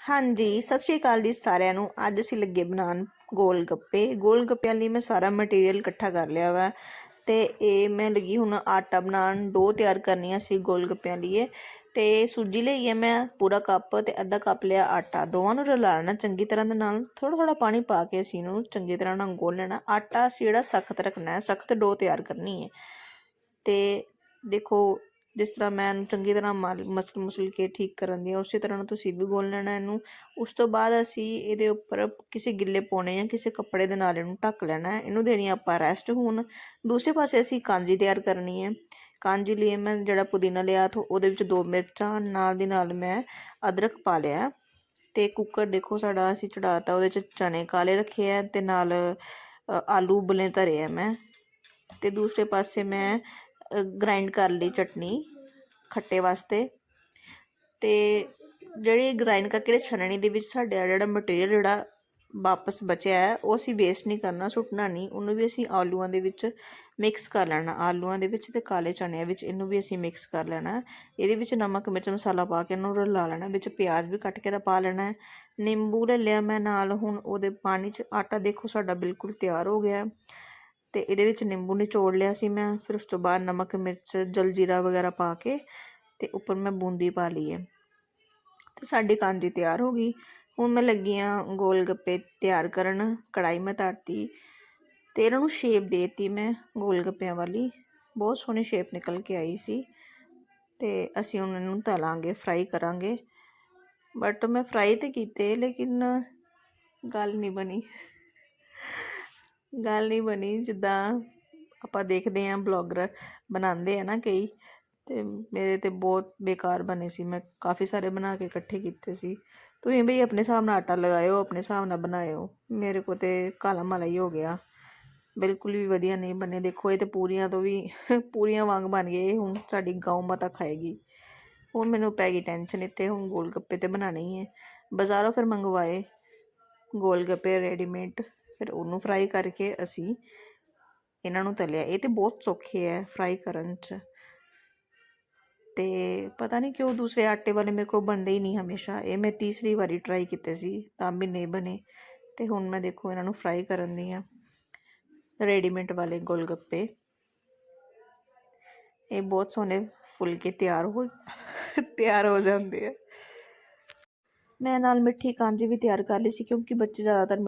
ਹਾਂਜੀ, ਸਤਿ ਸ਼੍ਰੀ ਅਕਾਲ ਜੀ ਸਾਰਿਆਂ ਨੂੰ। ਅੱਜ ਅਸੀਂ ਲੱਗੇ ਬਣਾਉਣ ਗੋਲ ਗੱਪੇ ਗੋਲ ਗੱਪਿਆਂ ਲਈ ਮੈਂ ਸਾਰਾ ਮਟੀਰੀਅਲ ਇਕੱਠਾ ਕਰ ਲਿਆ ਵਾ। ਤੇ ਇਹ ਮੈਂ ਲੱਗੀ ਹੁਣ ਆਟਾ ਬਣਾਉਣ। ਡੋ ਤਿਆਰ ਕਰਨੀ ਕਰਨੀਆਂ ਸੀ ਗੋਲ ਗੱਪਿਆਂ ਲਈ ਤੇ ਸੂਜੀ ਲਈ ਹੈ ਮੈਂ ਪੂਰਾ ਕੱਪ ਤੇ ਅੱਧਾ ਕੱਪ ਲਿਆ ਆਟਾ। ਦੋਵਾਂ ਨੂੰ ਰਲਾ ਲੈਣਾ ਚੰਗੀ ਤਰ੍ਹਾਂ ਦੇ ਨਾਲ। ਥੋੜਾ ਥੋੜਾ ਪਾਣੀ ਪਾ ਕੇ ਅਸੀਂ ਇਹਨੂੰ ਚੰਗੀ ਤਰ੍ਹਾਂ ਨਾਲ ਗੋਲ ਲੈਣਾ। ਆਟਾ ਅਸੀਂ ਜਿਹੜਾ ਸਖਤ ਰੱਖਣਾ ਹੈ, ਸਖਤ ਡੋ ਤਿਆਰ ਕਰਨੀ ਹੈ। ਤੇ ਦੇਖੋ ਜਿਸ ਤਰ੍ਹਾਂ ਮੈਂ ਇਹਨੂੰ ਚੰਗੀ ਤਰ੍ਹਾਂ ਮਲ ਮਸਲ ਮੁਸਲ ਕੇ ਠੀਕ ਕਰਨ ਦੀ ਆ, ਉਸੇ ਤਰ੍ਹਾਂ ਨਾਲ ਤੁਸੀਂ ਵੀ ਗੋਲ ਲੈਣਾ ਇਹਨੂੰ। ਉਸ ਤੋਂ ਬਾਅਦ ਅਸੀਂ ਇਹਦੇ ਉੱਪਰ ਕਿਸੇ ਗਿੱਲੇ ਪੌਣੇ ਜਾਂ ਕਿਸੇ ਕੱਪੜੇ ਦੇ ਨਾਲ ਇਹਨੂੰ ਢੱਕ ਲੈਣਾ ਹੈ। ਇਹਨੂੰ ਦੇਣੀ ਆਪਾਂ ਰੈਸਟ ਹੁਣ। ਦੂਸਰੇ ਪਾਸੇ ਅਸੀਂ ਕਾਂਜੀ ਤਿਆਰ ਕਰਨੀ ਹੈ। ਕਾਂਜੀ ਲਈ ਮੈਂ ਜਿਹੜਾ ਪੁਦੀਨਾ ਲਿਆ ਥੋ ਉਹਦੇ ਵਿੱਚ ਦੋ ਮਿਰਚਾਂ ਨਾਲ ਦੀ ਨਾਲ ਮੈਂ ਅਦਰਕ ਪਾ ਲਿਆ ਤੇ ਕੁੱਕਰ ਦੇਖੋ ਸਾਡਾ ਅਸੀਂ ਚੜਾਤਾ ਉਹਦੇ ਚ ਚਨੇ ਕਾਲੇ ਰੱਖੇ ਆ ਤੇ ਨਾਲ ਆਲੂ ਉਬਲੇ ਧਰੇ ਆ ਮੈਂ। ਤੇ ਦੂਸਰੇ ਪਾਸੇ ਮੈਂ ਗ੍ਰਾਈਂਡ ਕਰ ਲਈ ਚਟਨੀ ਖੱਟੇ ਵਾਸਤੇ। ਅਤੇ ਜਿਹੜੀ ਗ੍ਰਾਇੰਡ ਕਰਕੇ ਜਿਹੜੇ ਛਣਨੀ ਦੇ ਵਿੱਚ ਸਾਡਾ ਜਿਹੜਾ ਮਟੀਰੀਅਲ ਜਿਹੜਾ ਵਾਪਸ ਬਚਿਆ ਹੈ, ਉਹ ਅਸੀਂ ਵੇਸਟ ਨਹੀਂ ਕਰਨਾ, ਸੁੱਟਣਾ ਨਹੀਂ। ਉਹਨੂੰ ਵੀ ਅਸੀਂ ਆਲੂਆਂ ਦੇ ਵਿੱਚ ਮਿਕਸ ਕਰ ਲੈਣਾ। ਆਲੂਆਂ ਦੇ ਵਿੱਚ ਤੇ ਕਾਲੇ ਚਣਿਆਂ ਵਿੱਚ ਇਹਨੂੰ ਵੀ ਅਸੀਂ ਮਿਕਸ ਕਰ ਲੈਣਾ। ਇਹਦੇ ਵਿੱਚ ਨਮਕ, ਮਿਰਚ, ਮਸਾਲਾ ਪਾ ਕੇ ਇਹਨੂੰ ਰਲਾ ਲੈਣਾ। ਵਿੱਚ ਪਿਆਜ਼ ਵੀ ਕੱਟ ਕੇ ਪਾ ਲੈਣਾ ਨਿੰਬੂ ਲੈ ਲਿਆ ਮੈਂ ਨਾਲ। ਹੁਣ ਉਹਦੇ ਪਾਣੀ 'ਚ ਆਟਾ ਦੇਖੋ ਸਾਡਾ ਬਿਲਕੁਲ ਤਿਆਰ ਹੋ ਗਿਆ ਅਤੇ ਇਹਦੇ ਵਿੱਚ ਨਿੰਬੂ ਨਿਚੋੜ ਲਿਆ ਸੀ ਮੈਂ, ਫਿਰ ਉਸ ਤੋਂ ਬਾਅਦ ਨਮਕ, ਮਿਰਚ, ਜਲਜੀਰਾ ਵਗੈਰਾ ਪਾ ਕੇ ਅਤੇ ਉੱਪਰ ਮੈਂ ਬੂੰਦੀ ਪਾ ਲਈ ਹੈ। ਅਤੇ ਸਾਡੀ ਕਾਂਜੀ ਤਿਆਰ ਹੋ ਗਈ। ਹੁਣ ਮੈਂ ਲੱਗੀ ਆ ਗੋਲ ਗੱਪੇ ਤਿਆਰ ਕਰਨ। ਕੜਾਈ ਮੈਂ ਧਰਤੀ ਅਤੇ ਇਹਨਾਂ ਨੂੰ ਸ਼ੇਪ ਦੇਤੀ ਮੈਂ ਗੋਲ ਗੱਪਿਆਂ ਵਾਲੀ। ਬਹੁਤ ਸੋਹਣੀ ਸ਼ੇਪ ਨਿਕਲ ਕੇ ਆਈ ਸੀ ਅਤੇ ਅਸੀਂ ਉਹਨਾਂ ਨੂੰ ਤਲਾਂਗੇ, ਫਰਾਈ ਕਰਾਂਗੇ। ਬਟ ਮੈਂ ਫਰਾਈ ਤੇ ਕੀਤੇ ਲੇਕਿਨ ਗੱਲ ਨਹੀਂ ਬਣੀ। ਗੱਲ ਨਹੀਂ ਬਣੀ। ਜਿੱਦਾਂ ਆਪਾਂ ਦੇਖਦੇ ਹਾਂ, ਬਲੌਗਰ ਬਣਾਉਂਦੇ ਆ ਨਾ ਕਈ ਅਤੇ ਮੇਰੇ ਤਾਂ ਬਹੁਤ ਬੇਕਾਰ ਬਣੇ ਸੀ। ਮੈਂ ਕਾਫੀ ਸਾਰੇ ਬਣਾ ਕੇ ਇਕੱਠੇ ਕੀਤੇ ਸੀ। ਤੁਸੀਂ ਬਈ ਆਪਣੇ ਹਿਸਾਬ ਨਾਲ ਆਟਾ ਲਗਾਇਓ, ਆਪਣੇ ਹਿਸਾਬ ਨਾਲ ਬਣਾਇਓ। ਮੇਰੇ ਕੋ ਤੇ ਕਾਲਾ ਮਾਲਾ ਹੀ ਹੋ ਗਿਆ। ਬਿਲਕੁਲ ਵੀ ਵਧੀਆ ਨਹੀਂ ਬਣੇ। ਦੇਖੋ, ਇਹ ਤੇ ਪੂਰੀਆਂ ਤੋਂ ਵੀ ਪੂਰੀਆਂ ਵਾਂਗ ਬਣ ਗਏ। ਇਹ ਹੁਣ ਸਾਡੀ ਗਾਉ ਮਾਤਾ ਖਾਏਗੀ। ਹੁਣ ਮੈਨੂੰ ਪੈ ਗਈ ਟੈਨਸ਼ਨ ਇੱਥੇ। ਹੁਣ ਗੋਲ ਗੱਪੇ ਤੇ ਬਣਾਣੇ ਹੀ ਹੈ। ਬਾਜ਼ਾਰੋਂ ਫਿਰ ਮੰਗਵਾਏ। ਗੋਲ ਗੱਪੇ ਰੈਡੀਮੇਡ ਫਿਰ ਉਹਨੂੰ ਫਰਾਈ ਕਰਕੇ ਅਸੀਂ ਇਹਨਾਂ ਨੂੰ ਤਲਿਆ। ਇਹ ਤੇ ਬਹੁਤ ਸੌਖੇ ਹੈ ਫਰਾਈ ਕਰਨ 'ਚ। ਤੇ ਪਤਾ ਨਹੀਂ ਕਿਉਂ ਦੂਸਰੇ ਆਟੇ ਵਾਲੇ ਮੇਰੇ ਕੋਲ ਬਣਦੇ ਹੀ ਨਹੀਂ ਹਮੇਸ਼ਾ। ਇਹ ਮੈਂ ਤੀਸਰੀ ਵਾਰੀ ਟਰਾਈ ਕੀਤੇ ਸੀ, ਤਾਂ ਵੀ ਨਹੀਂ ਬਣੇ। ਤੇ ਹੁਣ ਮੈਂ ਦੇਖੋ ਇਹਨਾਂ ਨੂੰ ਫਰਾਈ ਕਰਨ ਦੀ ਆ ਰੈਡੀਮੇਡ ਵਾਲੇ ਗੋਲ ਗੱਪੇ ਇਹ ਬਹੁਤ ਸੋਹਣੇ ਫੁੱਲ ਕੇ ਤਿਆਰ ਹੋ ਤਿਆਰ ਹੋ ਜਾਂਦੇ ਆ। ਮੈਂ ਨਾਲ ਮਿੱਠੀ ਕਾਂਜੀ ਵੀ ਤਿਆਰ ਕਰ ਲਈ ਸੀ ਕਿਉਂਕਿ ਬੱਚੇ ਜ਼ਿਆਦਾਤਰ